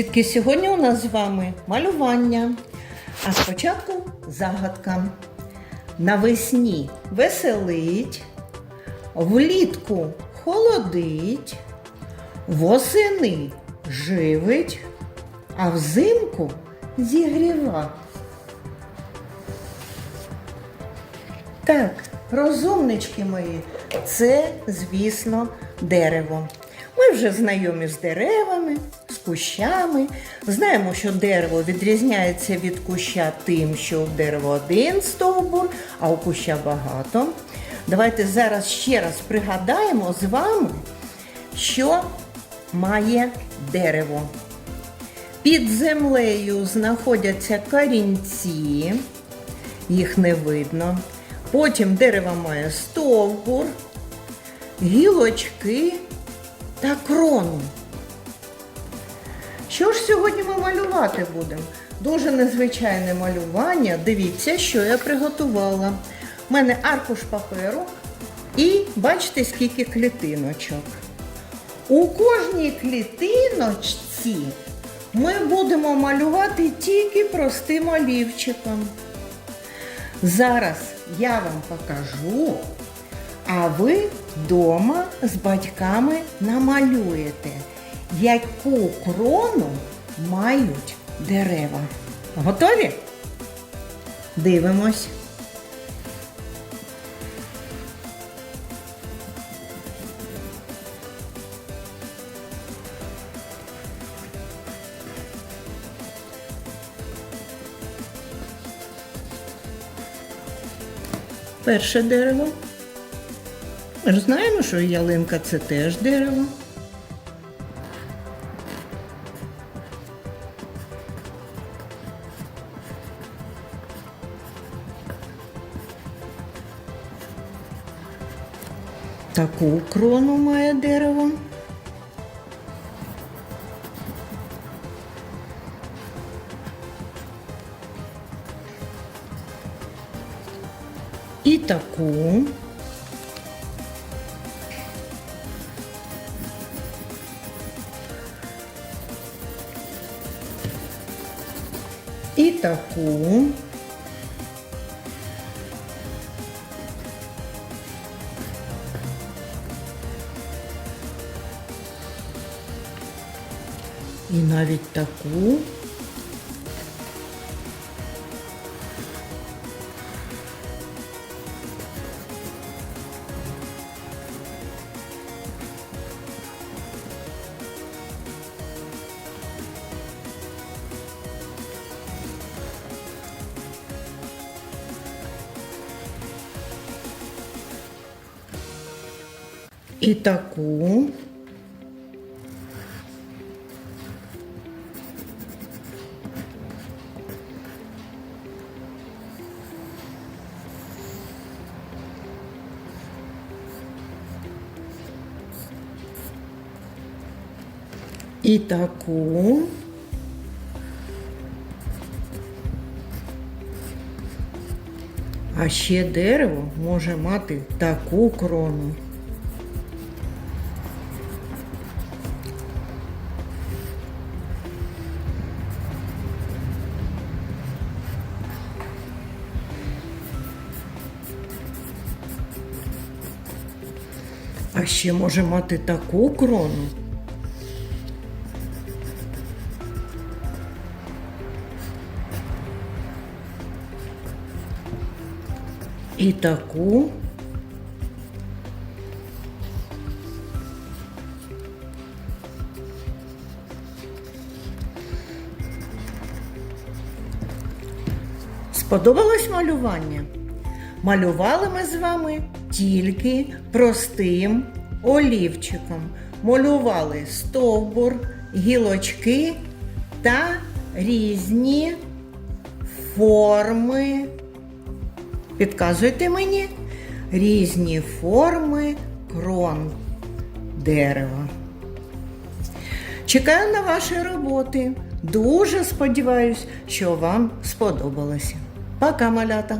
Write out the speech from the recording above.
Дітки, сьогодні у нас з вами малювання. А спочатку загадка. Навесні веселить, влітку холодить, восени живить, а взимку зігріва. Так, розумнички мої, це, звісно, дерево. Ми вже знайомі з деревами, кущами. Знаємо, що дерево відрізняється від куща тим, що у дерева один стовбур, а у куща багато. Давайте зараз ще раз пригадаємо з вами, що має дерево. Під землею знаходяться корінці, їх не видно. Потім дерево має стовбур, гілочки та крону. Що ж сьогодні ми малювати будемо? Дуже незвичайне малювання. Дивіться, що я приготувала. У мене аркуш паперу і бачите, скільки клітиночок. У кожній клітиночці ми будемо малювати тільки простим олівчиком. Зараз я вам покажу, а ви вдома з батьками намалюєте, яку крону мають дерева. Готові? Дивимось. Перше дерево. Знаємо, що ялинка це теж дерево. Таку крону має дерево. І таку. І таку. І навіть таку. І таку. І таку. А ще дерево може мати таку крону. А ще може мати таку крону. І таку. Сподобалось малювання? Малювали ми з вами тільки простим олівчиком. Малювали стовбур, гілочки та різні форми. Підказуйте мені різні форми крон дерева. Чекаю на ваші роботи. Дуже сподіваюсь, що вам сподобалося. Пока, малята!